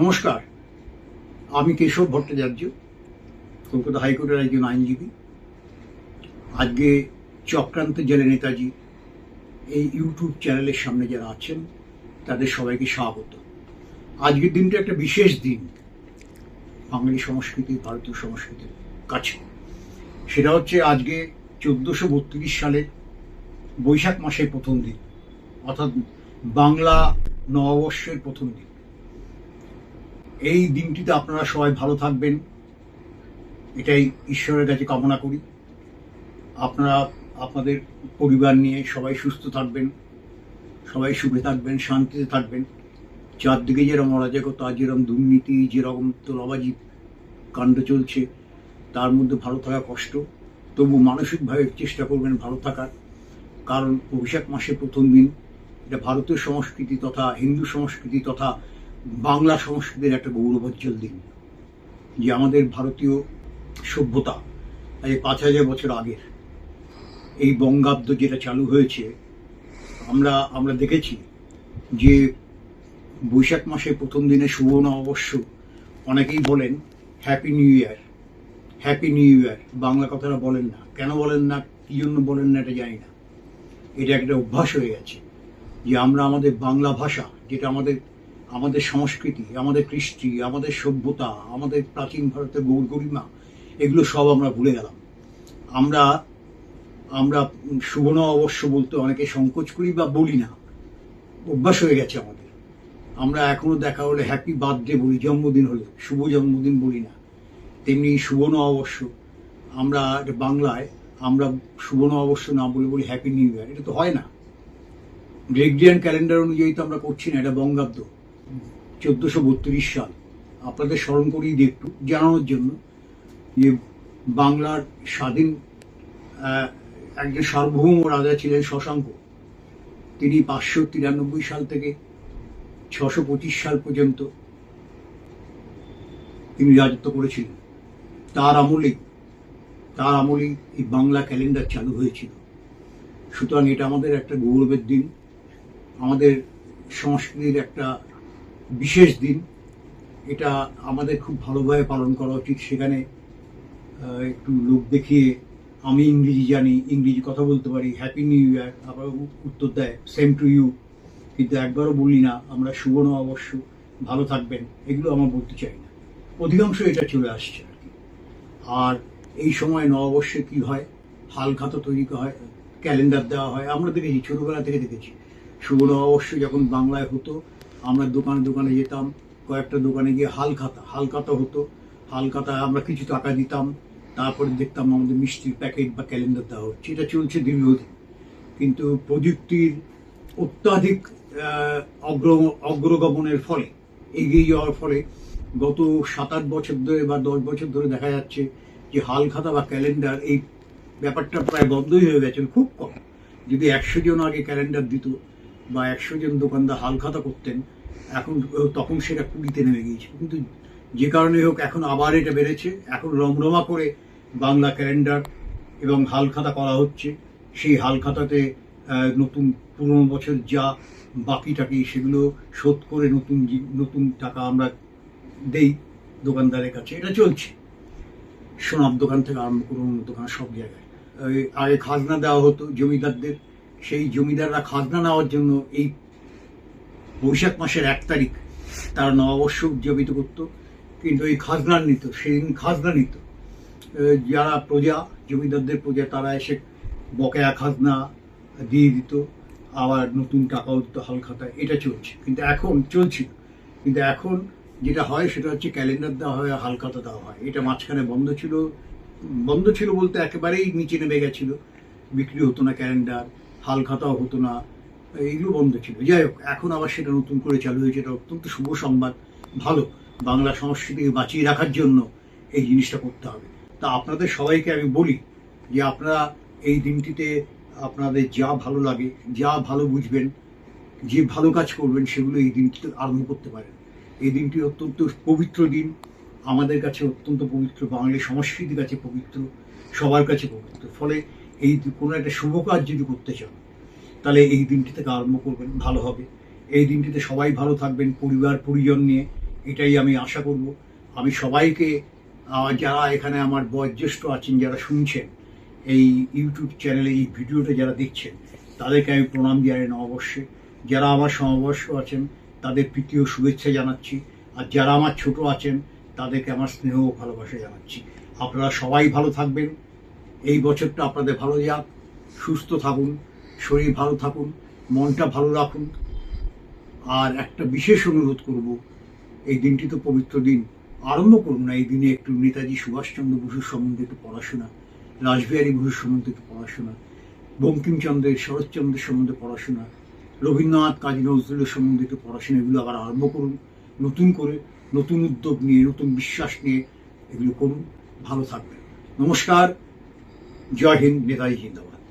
নমস্কার, আমি কেশব ভট্টাচার্য, কলকাতা হাইকোর্টের একজন আইনজীবী। আজকে চক্রান্ত জেলে নেতাজি এই ইউটিউব চ্যানেলের সামনে যারা আছেন, তাদের সবাইকে স্বাগত। আজকের দিনটা একটা বিশেষ দিন, বাঙালি সংস্কৃতি, ভারতীয় সংস্কৃতির কাছে। সেটা হচ্ছে আজকে চোদ্দোশো বত্রিশ সালের বৈশাখ মাসের প্রথম দিন, অর্থাৎ বাংলা নববর্ষের প্রথম দিন। এই দিনটিতে আপনারা সবাই ভালো থাকবেন। এটাই ঈশ্বরের কাছে কামনা করি। আপনারা, আপনাদের পরিবার নিয়ে সবাই সুস্থ থাকবেন, সবাই সুখে থাকবেন, শান্তিতে থাকবেন। চারদিকে যেরকম অরাজকতা, যেরকম দুর্নীতি, যেরকম তোলাবাজি, কাণ্ড চলছে, তার মধ্যে ভালো থাকা কষ্ট। তবু মানসিকভাবে চেষ্টা করবেন ভালো থাকার। কারণ বৈশাখ মাসের প্রথম দিন, এটা ভারতীয় সংস্কৃতি তথা হিন্দু সংস্কৃতি তথা বাংলা সংস্কৃতির একটা গৌরবোজ্জ্বল দিন, যে আমাদের ভারতীয় সভ্যতা এই পাঁচ হাজার বছর আগের এই বঙ্গাব্দ যেটা চালু হয়েছে, আমরা আমরা দেখেছি যে বৈশাখ মাসের প্রথম দিনে শুভ নববর্ষ অনেকেই বলেন happy new year happy new year Bangla কথাটা বলেন না। কেন বলেন না, কি জন্য বলেন না এটা জানি না। এটা একটা অভ্যাস হয়ে গেছে যে আমরা আমাদের বাংলা ভাষা, যেটা আমাদের আমাদের সংস্কৃতি, আমাদের কৃষ্টি, আমাদের সভ্যতা, আমাদের প্রাচীন ভারতের গৌর গরিমা, এগুলো সব আমরা ভুলে গেলাম। আমরা আমরা শুভ অবশ্য বলতে অনেকে সংকোচ করি বা বলি না। অভ্যাস হয়ে গেছে আমাদের। আমরা এখনও দেখা হলে হ্যাপি বার্থডে বলি, জন্মদিন হলে। শুভ জন্মদিন বলি না। তেমনি শুভ অবশ্য। আমরা বাংলায়, আমরা শুভ অবশ্য না বলে বলি হ্যাপি নিউ ইয়ার এটা তো হয় না। গ্রেগরিয়ান ক্যালেন্ডার অনুযায়ী তো আমরা করছি না, এটা বঙ্গাব্দ। চোদ্দশো বত্রিশ সাল। আপনাদের স্মরণ করিয়ে দিই একটু জানানোর জন্য যে বাংলার স্বাধীন একজন সার্বভৌম রাজা ছিলেন শশাঙ্ক। তিনি পাঁচশো তিরানব্বই সাল থেকে ছশো পঁচিশ সাল পর্যন্ত তিনি রাজত্ব করেছিলেন। তার আমলেই তার আমলেই এই বাংলা ক্যালেন্ডার চালু হয়েছিল। সুতরাং এটা আমাদের একটা গৌরবের দিন। আমাদের সংস্কৃতির একটা বিশেষ দিন। এটা আমাদের খুব ভালোভাবে পালন করা উচিত। সেখানে একটু লোক দেখিয়ে আমি ইংরেজি জানি, ইংরেজি কথা বলতে পারি হ্যাপি নিউ ইয়ার আবার উত্তর দেয় সেম টু ইউ কিন্তু একবারও বলি না, আমরা শুভ অবশ্য, ভালো থাকবেন, এগুলো আমার বলতে চাই না। অধিকাংশ এটা চলে আসছে আর কি। আর এই সময় নববর্ষে কি হয়, হাল খাতা তৈরি হয়, ক্যালেন্ডার দেওয়া হয়। আমরা দেখেছি, ছোটবেলা থেকে দেখেছি। শুভ নববর্ষ যখন বাংলায় হতো আমরা দোকানে দোকানে যেতাম, কয়েকটা দোকানে গিয়ে হাল খাতা হাল খাতা হতো। হাল খাতা আমরা কিছু টাকা দিতাম, তারপরে দেখতাম আমাদের মিষ্টির প্যাকেট বা ক্যালেন্ডার দেওয়া হচ্ছে। এটা চলছে দীর্ঘদিন। কিন্তু প্রযুক্তির অত্যাধিক অগ্র, অগ্রগমনের ফলে, এগিয়ে যাওয়ার ফলে গত সাত আট বছর ধরে বা দশ বছর ধরে দেখা যাচ্ছে যে হাল খাতা বা ক্যালেন্ডার এই ব্যাপারটা প্রায় বন্ধই হয়ে গেছে, খুব কম। যদি একশো জন আগে ক্যালেন্ডার দিত বা একশো জন দোকানদার হাল খাতা করতেন, এখন তখন সেটা কুড়িতে নেমে গিয়েছে কিন্তু যে কারণে হোক, এখন আবার এটা বেড়েছে, এখন রমরমা করে বাংলা ক্যালেন্ডার এবং হাল খাতা করা হচ্ছে। সেই হাল খাতাতে নতুন পুরনো বছর যা বাকি টাকি সেগুলো শোধ করে নতুন নতুন টাকা আমরা দেই দোকানদারের কাছে। এটা চলছে। সোনার দোকান থেকে আরম্ভ করুন দোকান সব জায়গায়। আগে খাজনা দেওয়া হতো জমিদারদের। সেই জমিদাররা খাজনা নেওয়ার জন্য এই বৈশাখ মাসের এক তারিখ তারা নববর্ষ উদযাপিত করত, কিন্তু এই খাজনা নিত, সেদিন খাজনা নিত। যারা প্রজা, জমিদারদের প্রজা, তারা এসে বকেয়া খাজনা দিয়ে দিত, আবার নতুন টাকাও দিত হাল খাতায় এটা চলছে। কিন্তু এখন চলছিল। কিন্তু এখন যেটা হয়, সেটা হচ্ছে ক্যালেন্ডার দেওয়া হয় আর হাল খাতা দেওয়া হয়। এটা মাঝখানে বন্ধ ছিল। বন্ধ ছিল বলতে একেবারেই নিচে নেমে গেছিল। বিক্রি হতো না ক্যালেন্ডার। হাল খাতাও হতো না, এইগুলো বন্ধ ছিল। যাই হোক, এখন আবার সেটা নতুন করে চালু হয়েছে, এটা অত্যন্ত শুভ সংবাদ। ভালো, বাংলা সংস্কৃতিকে বাঁচিয়ে রাখার জন্য এই জিনিসটা করতে হবে। তা আপনাদের সবাইকে আমি বলি যে আপনারা এই দিনটিতে আপনাদের যা ভালো লাগে, যা ভালো বুঝবেন, যে ভালো কাজ করবেন, সেগুলো এই দিনটিতে আরম্ভ করতে পারেন। এই দিনটি অত্যন্ত পবিত্র দিন। আমাদের কাছে অত্যন্ত পবিত্র, বাঙালি সংস্কৃতির কাছে পবিত্র, সবার কাছে পবিত্র। ফলে এই কোনো একটা শুভ কাজ যদি করতে চান, তাহলে এই দিনটি থেকে আরম্ভ করবেন, ভালো হবে। এই দিনটিতে সবাই ভালো থাকবেন, পরিবার, পরিজন নিয়ে। এটাই আমি আশা করব। আমি সবাইকে যারা এখানে আমার বয়োজ্যেষ্ঠ আছেন, যারা শুনছেন, এই ইউটিউব চ্যানেলে এই ভিডিওটা যারা দেখছেন, তাদেরকে আমি প্রণাম জানাই না অবশ্যই। যারা আমার সমবয়স্ক আছেন, তাদের প্রীতি ও শুভেচ্ছা জানাচ্ছি। আর যারা আমার ছোট আছেন, তাদেরকে আমার স্নেহ ও ভালোবাসা জানাচ্ছি। আপনারা সবাই ভালো থাকবেন। এই বছরটা আপনাদের ভালো যাক। সুস্থ থাকুন, শরীর ভালো থাকুন, মনটা ভালো রাখুন। আর একটা বিশেষ অনুরোধ করব, এই দিনটি তো পবিত্র দিন। আরম্ভ করুন না, এই দিনে একটু নেতাজি সুভাষচন্দ্র বসুর সম্বন্ধে একটু পড়াশোনা, রাসবিহারী বসুর সম্বন্ধে একটু পড়াশোনা, বঙ্কিমচন্দ্রের শরৎচন্দ্রের সম্বন্ধে পড়াশোনা, রবীন্দ্রনাথ কাজী নজরুলের সম্বন্ধে একটু পড়াশোনা, এগুলো আবার আরম্ভ করুন। নতুন করে, নতুন উদ্যোগ নিয়ে, নতুন বিশ্বাস নিয়ে এগুলো করুন। ভালো থাকবেন। নমস্কার। জয় হিন্দ বিদায় জিন্দাবাদ